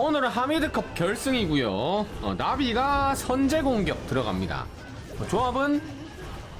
오늘은 하미드컵 결승이고요. 어, 나비가 선제 공격 들어갑니다. 어, 조합은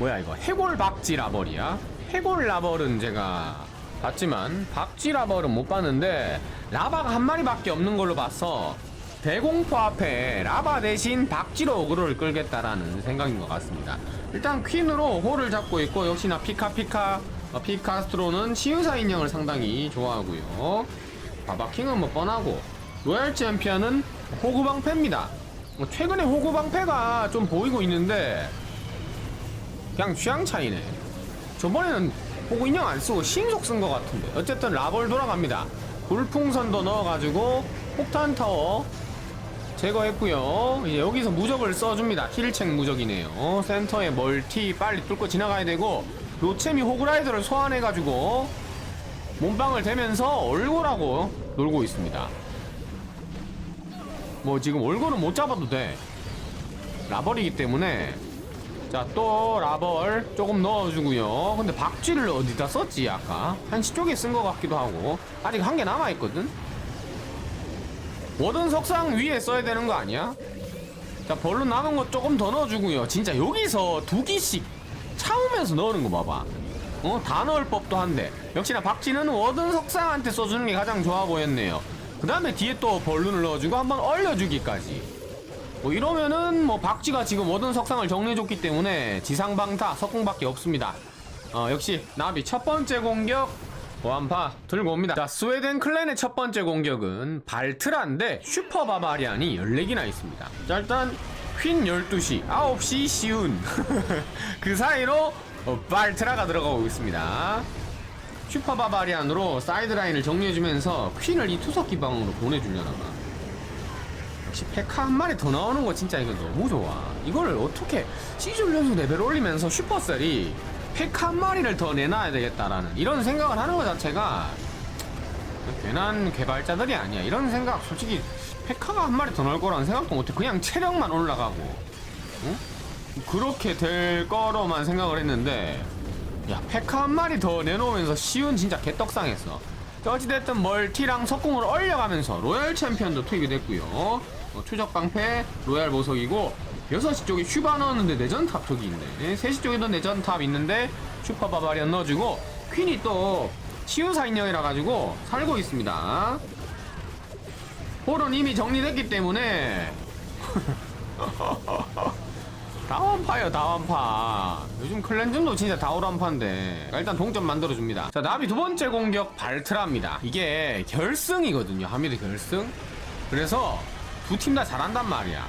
뭐야 이거? 해골 박쥐 라벌이야? 해골 라벌은 제가 봤지만 박쥐 라벌은 못 봤는데 라바가 한 마리밖에 없는 걸로 봐서 대공포 앞에 라바 대신 박쥐로 어그로를 끌겠다라는 생각인 것 같습니다. 일단 퀸으로 홀을 잡고 있고 역시나 피카피카 어, 피카스트로는 치유사 인형을 상당히 좋아하고요. 바바킹은 뭐 뻔하고 로얄 챔피언은 호구방패입니다 뭐 최근에 호구방패가 좀 보이고 있는데 그냥 취향 차이네. 저번에는 보고 인형 안 쓰고 신속 쓴 것 같은데. 어쨌든 라벌 돌아갑니다. 불풍선도 넣어가지고 폭탄 타워 제거했고요. 이제 여기서 무적을 써줍니다. 힐책 무적이네요. 센터에 멀티 빨리 뚫고 지나가야 되고 로체미 호그라이더를 소환해가지고 몸빵을 대면서 얼굴하고 놀고 있습니다. 뭐 지금 얼굴은 못 잡아도 돼. 라벌이기 때문에. 자 또 라벌 조금 넣어주고요. 근데 박쥐를 어디다 썼지 아까? 한시 쪽에 쓴 것 같기도 하고. 아직 한 개 남아있거든? 워든 석상 위에 써야 되는 거 아니야? 자 벌로 남은 거 조금 더 넣어주고요. 진짜 여기서 두 개씩 차오면서 넣는 거 봐봐. 어? 다 넣을 법도 한데. 역시나 박쥐는 워든 석상한테 써주는 게 가장 좋아 보였네요 그 다음에 뒤에 또 벌룬을 넣어주고 한번 얼려주기까지 뭐 이러면은 뭐 박쥐가 지금 얻은 석상을 정리해줬기 때문에 지상방타 석궁밖에 없습니다. 어 역시 나비 첫 번째 공격 보안파 들고 옵니다. 자 스웨덴 클랜의 첫 번째 공격은 발트라인데 슈퍼 바바리안이 14개나 있습니다. 자 일단 퀸 12시 9시 시운 그 사이로 어, 발트라가 들어가고 있습니다. 슈퍼 바바리안으로 사이드라인을 정리해주면서 퀸을 이 투석 기방으로 보내주려나 봐. 역시 페카 한 마리 더 나오는 거 진짜 이거 너무 좋아. 이거를 어떻게 시즌 연속 레벨 올리면서 슈퍼셀이 페카 한 마리를 더 내놔야 되겠다라는 이런 생각을 하는 것 자체가 괜한 개발자들이 아니야. 이런 생각 솔직히 페카가 한 마리 더 나올 거라는 생각도 못해. 그냥 체력만 올라가고 응? 그렇게 될 거로만 생각을 했는데 야 페카 한 마리 더 내놓으면서 시운 진짜 개떡상했어. 자, 어찌됐든 멀티랑 석궁을 얼려가면서 로얄 챔피언도 투입이 됐고요. 어, 추적 방패 로얄 보석이고 6시 쪽에 슈바 넣었는데 내전탑 저기 있네. 3시 쪽에도 내전탑 있는데 슈퍼 바바리안 넣어주고 퀸이 또 치유사 인형이라 가지고 살고 있습니다. 홀은 이미 정리됐기 때문에 다원파요 다원파. 요즘 클렌즘도 진짜 다원파인데. 일단 동점 만들어줍니다. 자 나비 두 번째 공격 발트라입니다. 이게 결승이거든요 하미드 결승. 그래서 두 팀 다 잘한단 말이야.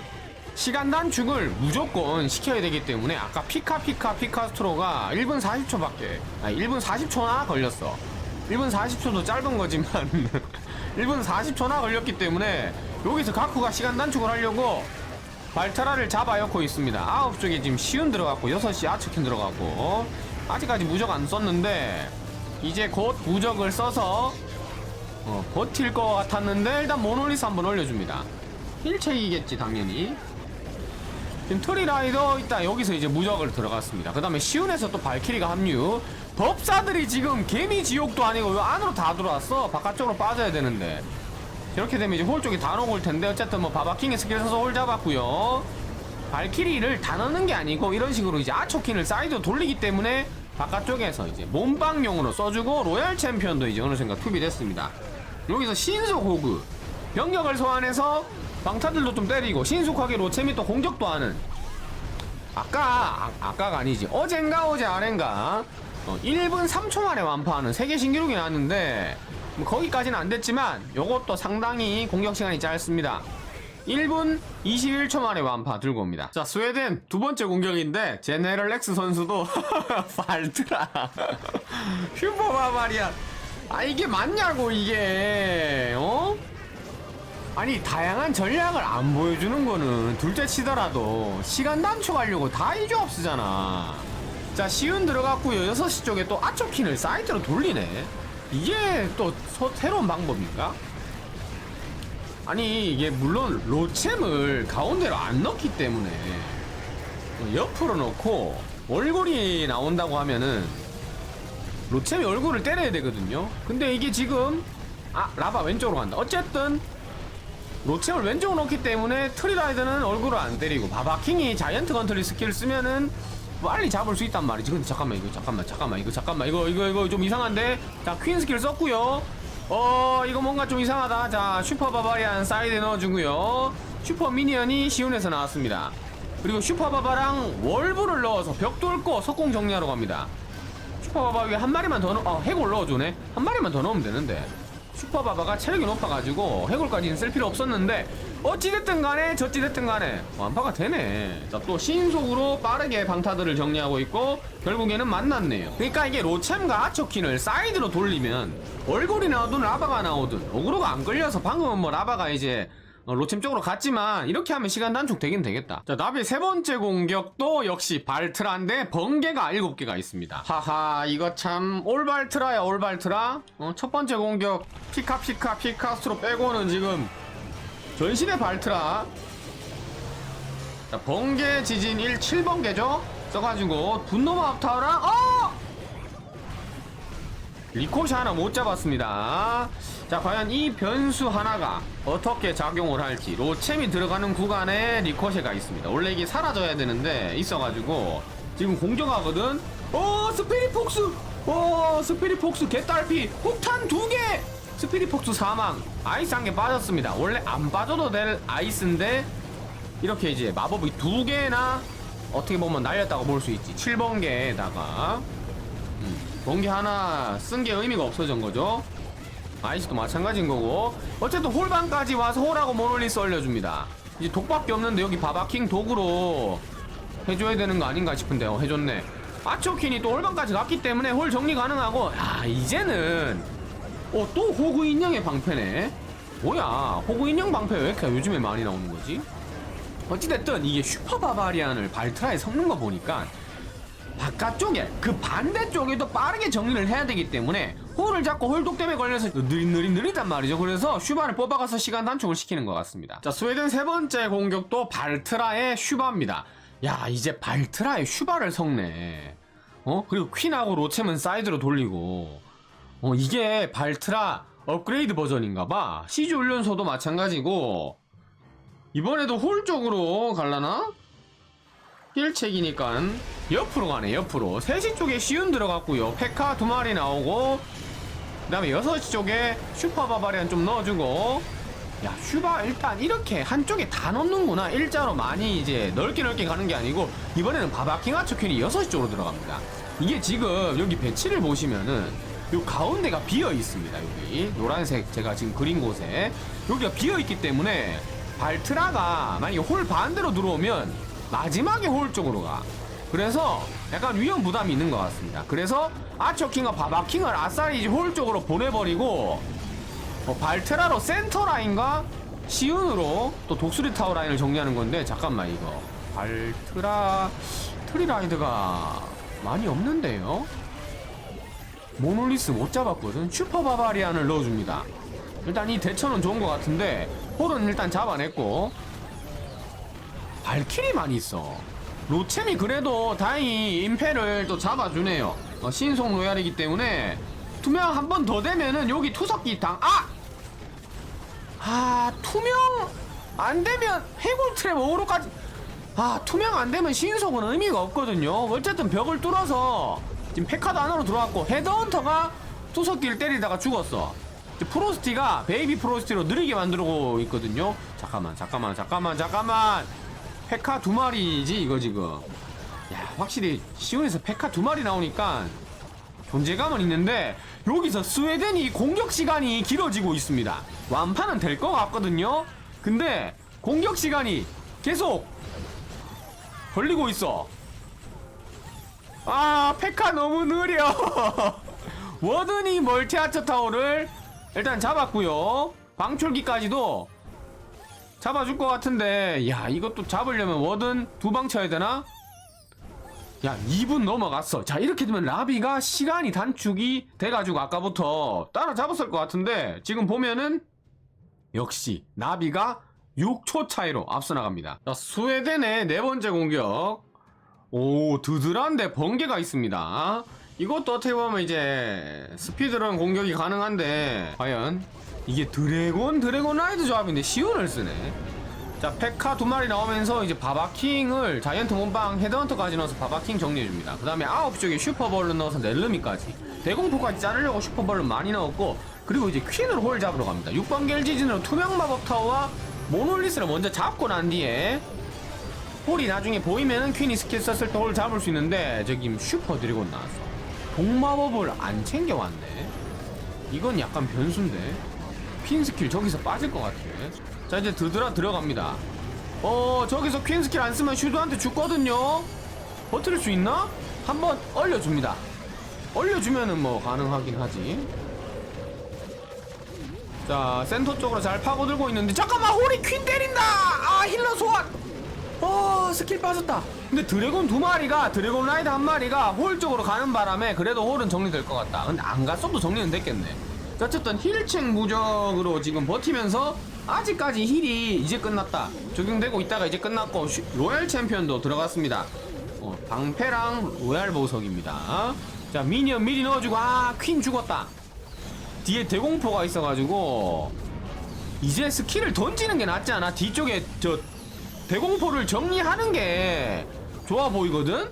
시간 단축을 무조건 시켜야 되기 때문에 아까 피카 피카 피카스트로가 1분 40초밖에 아니 1분 40초나 걸렸어. 1분 40초도 짧은 거지만 1분 40초나 걸렸기 때문에 여기서 가쿠가 시간 단축을 하려고 발타라를 잡아 엮고 있습니다. 아홉 쪽에 지금 시운 들어갔고 여섯 시 아츠킨 들어갔고 아직까지 무적 안 썼는데 이제 곧 무적을 써서 어, 버틸 것 같았는데 일단 모노리스 한번 올려줍니다. 힐체이겠지 당연히. 지금 트리라이더 있다 여기서 이제 무적을 들어갔습니다. 그 다음에 시운에서 또 발키리가 합류. 법사들이 지금 개미 지옥도 아니고 요 안으로 다 들어왔어. 바깥쪽으로 빠져야 되는데. 이렇게 되면 이제 홀 쪽이 다 녹을 텐데 어쨌든 뭐 바바킹의 스킬 써서 홀 잡았고요. 발키리를 다 넣는 게 아니고 이런 식으로 이제 아초킨을 사이드로 돌리기 때문에 바깥쪽에서 이제 몸빵용으로 써주고 로얄 챔피언도 이제 어느샌가 투비됐습니다. 여기서 신속 호그. 병력을 소환해서 방타들도 좀 때리고 신속하게 로챔이 또 공격도 하는. 아까 아, 까가 아니지. 어젠가 어제 아ren가. 어, 1분 3초 만에 완파하는 세계 신기록이 나왔는데 뭐 거기까지는 안 됐지만 요것도 상당히 공격 시간이 짧습니다. 1분 21초 만에 완파 들고 옵니다. 자 스웨덴 두 번째 공격인데 제네럴 렉스 선수도 발드라. 슈퍼 바바리안 아 이게 맞냐고 이게. 어? 아니 다양한 전략을 안 보여주는 거는 둘째 치더라도 시간 단축하려고 다 이 조합 쓰잖아. 자 시운 들어갔고요. 6시 쪽에 또 아초킨을 사이드로 돌리네 이게 또 서- 새로운 방법인가? 아니 이게 물론 로챔을 가운데로 안 넣기 때문에 옆으로 넣고 얼굴이 나온다고 하면은 로챔이 얼굴을 때려야 되거든요 근데 이게 지금 아 라바 왼쪽으로 간다 어쨌든 로챔을 왼쪽으로 놓기 때문에 트리라이드는 얼굴을 안 때리고 바바킹이 자이언트 건트리 스킬 쓰면은 빨리 잡을 수 있단 말이지. 근데 잠깐만 이거 잠깐만 잠깐만 이거 잠깐만 이거 이거 이거 좀 이상한데? 자 퀸 스킬 썼고요. 어 이거 뭔가 좀 이상하다. 자 슈퍼 바바리안 사이드 넣어주고요. 슈퍼 미니언이 시온에서 나왔습니다. 그리고 슈퍼 바바랑 월브를 넣어서 벽 뚫고 석공 정리하러 갑니다. 슈퍼 바바 위에 한 마리만 더 넣어 아 해골 넣어주네. 한 마리만 더 넣으면 되는데. 슈퍼 바바가 체력이 높아가지고 해골까지는 쓸 필요 없었는데 어찌됐든 간에 저찌됐든 간에. 완파가 되네. 자 또 신속으로 빠르게 방타들을 정리하고 있고 결국에는 만났네요. 그러니까 이게 로챔과 아초킨을 사이드로 돌리면 얼굴이 나오든 라바가 나오든 어그로가 안 끌려서 방금은 뭐 라바가 이제 어, 로챔 쪽으로 갔지만 이렇게 하면 시간 단축 되긴 되겠다. 자 나비의 세 번째 공격도 역시 발트라인데 번개가 일곱 개가 있습니다. 하하 이거 참 올발트라야 올발트라. 어, 첫 번째 공격 피카 피카 피카스트로 빼고는 지금 전신의 발트라 자 번개 지진 1 7번개죠 써가지고 분노마 앞타워랑 어! 리코시 하나 못 잡았습니다. 자, 과연 이 변수 하나가 어떻게 작용을 할지. 로챔이 들어가는 구간에 리코시가 있습니다. 원래 이게 사라져야 되는데, 있어가지고, 지금 공격하거든? 어, 스피릿폭스! 어, 스피릿폭스 개딸피! 폭탄 두 개! 스피릿폭스 사망. 아이스 한 개 빠졌습니다. 원래 안 빠져도 될 아이스인데, 이렇게 이제 마법이 두 개나 어떻게 보면 날렸다고 볼 수 있지. 7번개에다가. 번개 하나 쓴 게 의미가 없어진 거죠. 아이스도 마찬가지인 거고. 어쨌든 홀방까지 와서 홀하고 모놀리스 올려줍니다. 이제 독밖에 없는데 여기 바바킹 독으로 해줘야 되는 거 아닌가 싶은데요. 해줬네. 아초킨이 또 홀방까지 갔기 때문에 홀 정리 가능하고. 야 이제는 어 또 호구 인형의 방패네. 뭐야? 호구 인형 방패 왜 이렇게 요즘에 많이 나오는 거지? 어찌됐든 이게 슈퍼 바바리안을 발트라에 섞는 거 보니까 바깥쪽에 그 반대쪽에도 빠르게 정리를 해야 되기 때문에 홀을 잡고 홀독 때문에 걸려서 느릿느릿느릿단 말이죠. 그래서 슈바를 뽑아가서 시간 단축을 시키는 것 같습니다. 자 스웨덴 세 번째 공격도 발트라의 슈바입니다. 야 이제 발트라의 슈바를 섞네. 어? 그리고 퀸하고 로챔은 사이드로 돌리고 어 이게 발트라 업그레이드 버전인가봐. 시즈 훈련소도 마찬가지고. 이번에도 홀 쪽으로 갈라나? 1책이니까 옆으로 가네 옆으로. 3시 쪽에 시운 들어갔고요. 페카 두 마리 나오고 그 다음에 6시 쪽에 슈퍼 바바리안 좀 넣어주고. 야 슈바 일단 이렇게 한쪽에 다 넣는구나. 일자로 많이 이제 넓게 넓게 가는 게 아니고 이번에는 바바킹 아처퀸이 6시 쪽으로 들어갑니다. 이게 지금 여기 배치를 보시면은 요 가운데가 비어 있습니다 여기 노란색 제가 지금 그린 곳에 여기가 비어 있기 때문에 발트라가 만약에 홀 반대로 들어오면 마지막에 홀 쪽으로 가. 그래서 약간 위험 부담이 있는 것 같습니다. 그래서 아처킹과 바바킹을 아싸리 홀 쪽으로 보내버리고 어, 발테라로 센터 라인과 시운으로 또 독수리 타워 라인을 정리하는 건데 잠깐만 이거 발트라 트리 라이드가 많이 없는데요. 모놀리스 못 잡았거든. 슈퍼 바바리안을 넣어줍니다. 일단 이 대처는 좋은 것 같은데 홀은 일단 잡아냈고 발킬이 많이 있어. 로챔이 그래도 다행히 임페를 또 잡아주네요. 어, 신속 로얄이기 때문에 투명 한 번 더 되면은 여기 투석기 당 아! 아 투명 안 되면 해골 트랩 5로까지 아 투명 안 되면 신속은 의미가 없거든요. 어쨌든 벽을 뚫어서 지금 페카도 안으로 들어왔고 헤드헌터가 투석기를 때리다가 죽었어. 프로스티가 베이비 프로스티로 느리게 만들고 있거든요. 잠깐만 잠깐만 잠깐만 잠깐만. 페카 두 마리지 이거 지금. 야 확실히 시온에서 페카 두 마리 나오니까 존재감은 있는데 여기서 스웨덴이 공격 시간이 길어지고 있습니다. 완판은 될 것 같거든요. 근데 공격 시간이 계속 걸리고 있어 아 페카 너무 느려. 워든이 멀티아처 타워를 일단 잡았고요. 방출기까지도 잡아줄 것 같은데 야 이것도 잡으려면 워든 두 방 쳐야 되나? 야 2분 넘어갔어. 자 이렇게 되면 라비가 시간이 단축이 돼가지고 아까부터 따라잡았을 것 같은데 지금 보면은 역시 나비가 6초 차이로 앞서 나갑니다. 자, 스웨덴의 네 번째 공격 오 드드란데 번개가 있습니다. 이것도 어떻게 보면 이제 스피드런 공격이 가능한데 과연 이게 드래곤 드래곤 라이드 조합인데 시온을 쓰네. 자 페카 두 마리 나오면서 이제 바바킹을 자이언트 몸빵 헤드헌터까지 넣어서 바바킹 정리해줍니다. 그 다음에 아홉 쪽에 슈퍼볼로 넣어서 넬르미까지 대공포까지 자르려고 슈퍼볼로 많이 넣었고 그리고 이제 퀸을 홀 잡으러 갑니다. 6번 겔지진으로 투명 마법 타워와 모놀리스를 먼저 잡고 난 뒤에 홀이 나중에 보이면은 퀸이 스킬 썼을 때 홀 잡을 수 있는데 저기 슈퍼 드래곤 나왔어 동마법을 안 챙겨왔네. 이건 약간 변수인데. 퀸 스킬 저기서 빠질 것 같아. 자 이제 드드라 들어갑니다. 어 저기서 퀸 스킬 안 쓰면 슈드한테 죽거든요. 버틸 수 있나? 한번 얼려줍니다. 얼려주면은 뭐 가능하긴 하지. 자 센터 쪽으로 잘 파고들고 있는데. 잠깐만 홀이 퀸 때린다! 아 힐러 소환 어 스킬 빠졌다. 근데 드래곤 두 마리가 드래곤 라이드 한 마리가 홀 쪽으로 가는 바람에 그래도 홀은 정리될 것 같다. 근데 안 갔어도 정리는 됐겠네. 자, 어쨌든 힐층 무적으로 지금 버티면서 아직까지 힐이 이제 끝났다. 적용되고 있다가 이제 끝났고 슈- 로얄 챔피언도 들어갔습니다. 어, 방패랑 로얄 보석입니다. 자 미니언 미리 넣어주고 아 퀸 죽었다. 뒤에 대공포가 있어가지고 이제 스킬을 던지는 게 낫지 않아? 뒤쪽에 저 대공포를 정리하는 게 좋아 보이거든?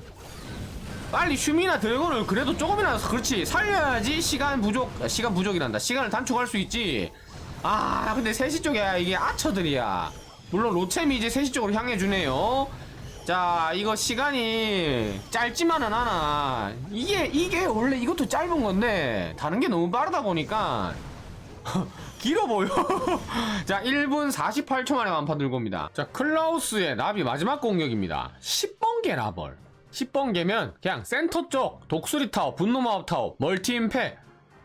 빨리 슈미나 드래곤을 그래도 조금이라도 그렇지 살려야지 시간 부족 아, 시간 부족이란다. 시간을 단축할 수 있지. 아 근데 3시 쪽에 이게 아처들이야. 물론 로챔이 이제 3시 쪽으로 향해 주네요. 자 이거 시간이 짧지만은 않아. 이게 이게 원래 이것도 짧은 건데 다른 게 너무 빠르다 보니까 길어 보여. 자, 1분 48초 만에 완파 들고 옵니다. 자, 클라우스의 나비 마지막 공격입니다. 10번 개 라벌. 10번 개면 그냥 센터 쪽 독수리 타워, 분노마법 타워, 멀티 임팩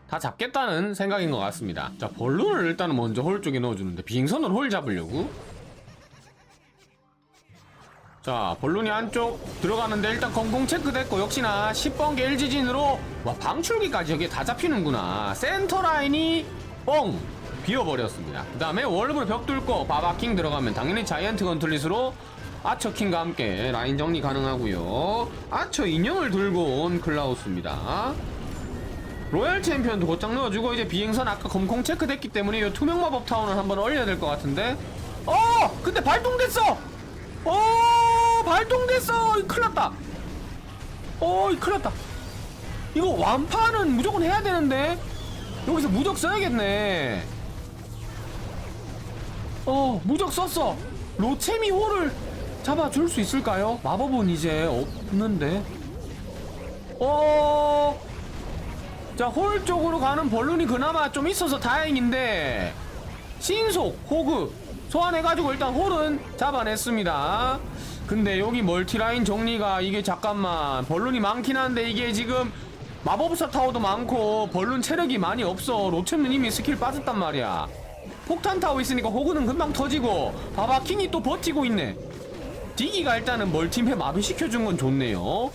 다 잡겠다는 생각인 것 같습니다. 자, 벌룬을 일단은 먼저 홀 쪽에 넣어주는데 빙선으로 홀 잡으려고. 자, 벌룬이 안쪽 들어가는데 일단 공공 체크됐고 역시나 10번개 일지진으로 와 방출기까지 여기에 다 잡히는구나. 센터 라인이 뻥 비워버렸습니다. 그 다음에 월블 벽 뚫고 바바킹 들어가면 당연히 자이언트 건틀릿으로 아처킹과 함께 라인 정리 가능하고요. 아처 인형을 들고 온 클라우스입니다. 로얄 챔피언도 곧장 넣어주고 이제 비행선 아까 검콩 체크됐기 때문에 이 투명 마법 타운을 한번 얼려야 될 것 같은데. 어! 근데 발동됐어! 어! 발동됐어! 이 큰일 났다! 어이 큰일 났다! 이거 완파는 무조건 해야 되는데 여기서 무적 써야겠네 어 무적 썼어 로체미 호를 잡아줄 수 있을까요? 마법은 이제 없는데 어... 자, 홀 쪽으로 가는 벌룬이 그나마 좀 있어서 다행인데, 신속, 호그, 소환해가지고 일단 홀은 잡아냈습니다. 근데 여기 멀티라인 정리가 이게 잠깐만, 벌룬이 많긴 한데 이게 지금 마법사 타워도 많고, 벌룬 체력이 많이 없어. 로챔은 이미 스킬 빠졌단 말이야. 폭탄 타워 있으니까 호그는 금방 터지고, 바바킹이 또 버티고 있네. 디기가 일단은 멀티임패 마비시켜준 건 좋네요.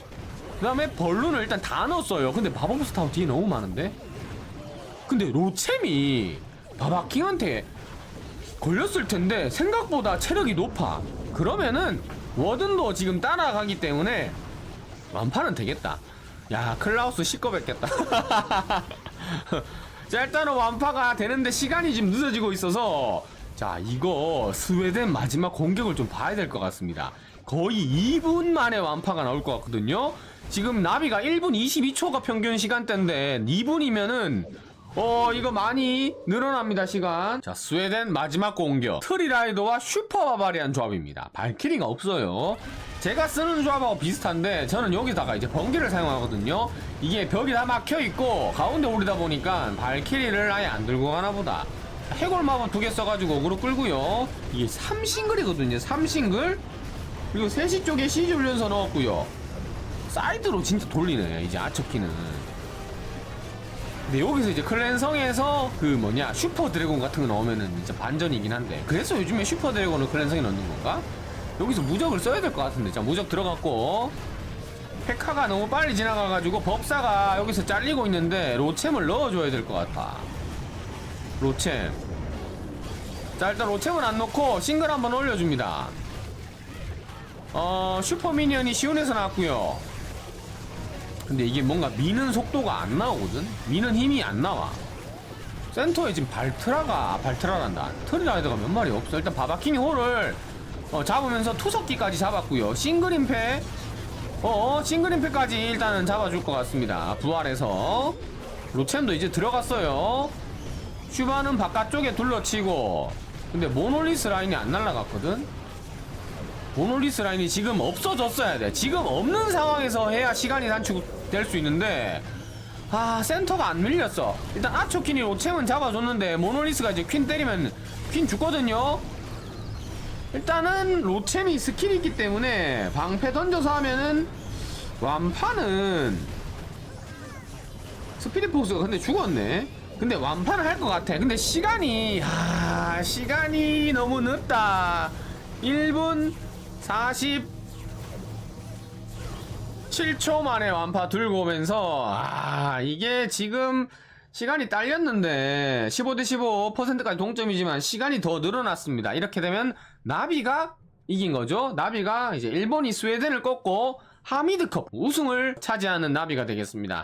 그 다음에 벌룬을 일단 다 넣었어요. 근데 마법스 타워 뒤에 너무 많은데? 근데 로챔이 바바킹한테 걸렸을 텐데 생각보다 체력이 높아. 그러면은 워든도 지금 따라가기 때문에 완파는 되겠다. 야 클라우스 시꺼했겠다. 자 일단은 완파가 되는데 시간이 지금 늦어지고 있어서 자 이거 스웨덴 마지막 공격을 좀 봐야 될 것 같습니다. 거의 2분 만에 완파가 나올 것 같거든요. 지금 나비가 1분 22초가 평균 시간대인데 2분이면은 어 이거 많이 늘어납니다 시간. 자 스웨덴 마지막 공격. 트리라이더와 슈퍼바바리안 조합입니다. 발키리가 없어요 제가 쓰는 조합하고 비슷한데 저는 여기다가 이제 번개를 사용하거든요. 이게 벽이 다 막혀있고 가운데 오르다 보니까 발키리를 아예 안 들고 가나 보다. 해골 마법 두 개 써가지고 어그로 끌고요. 이게 3싱글이거든요 3싱글. 그리고 3시 쪽에 시즈 훈련소 넣었고요. 사이드로 진짜 돌리네 이제 아처키는. 근데 여기서 이제 클랜성에서 그 뭐냐 슈퍼 드래곤 같은 거 넣으면은 진짜 반전이긴 한데. 그래서 요즘에 슈퍼 드래곤을 클랜성에 넣는 건가? 여기서 무적을 써야 될 것 같은데 자 무적 들어갔고 페카가 너무 빨리 지나가가지고 법사가 여기서 잘리고 있는데 로챔을 넣어줘야 될 것 같아 로챔 자 일단 로챔은 안 넣고 싱글 한번 올려줍니다 어 슈퍼 미니언이 시온에서 나왔고요 근데 이게 뭔가 미는 속도가 안 나오거든? 미는 힘이 안 나와. 센터에 지금 발트라가, 발트라란다. 트리라이더가 몇 마리 없어. 일단 바바킹이 홀을 어, 잡으면서 투석기까지 잡았고요 싱글임패, 어, 싱글임패까지 일단은 잡아줄 것 같습니다. 부활해서. 로챔도 이제 들어갔어요. 슈바는 바깥쪽에 둘러치고. 근데 모놀리스 라인이 안 날라갔거든? 모놀리스 라인이 지금 없어졌어야 돼. 지금 없는 상황에서 해야 시간이 단축될 수 있는데, 아, 센터가 안 밀렸어. 일단 아초킨이 로챔은 잡아줬는데, 모놀리스가 이제 퀸 때리면 퀸 죽거든요? 일단은 로챔이 스킬이 있기 때문에 방패 던져서 하면은 완파는 스피릿 포스가 근데 죽었네. 근데 완파는 할 것 같아. 근데 시간이 아 시간이 너무 늦다. 1분 47초 만에 완파 들고 오면서 아 이게 지금 시간이 딸렸는데 15 대 15%까지 동점이지만 시간이 더 늘어났습니다. 이렇게 되면 나비가 이긴 거죠. 나비가 이제 일본이 스웨덴을 꺾고 하미드컵 우승을 차지하는 나비가 되겠습니다.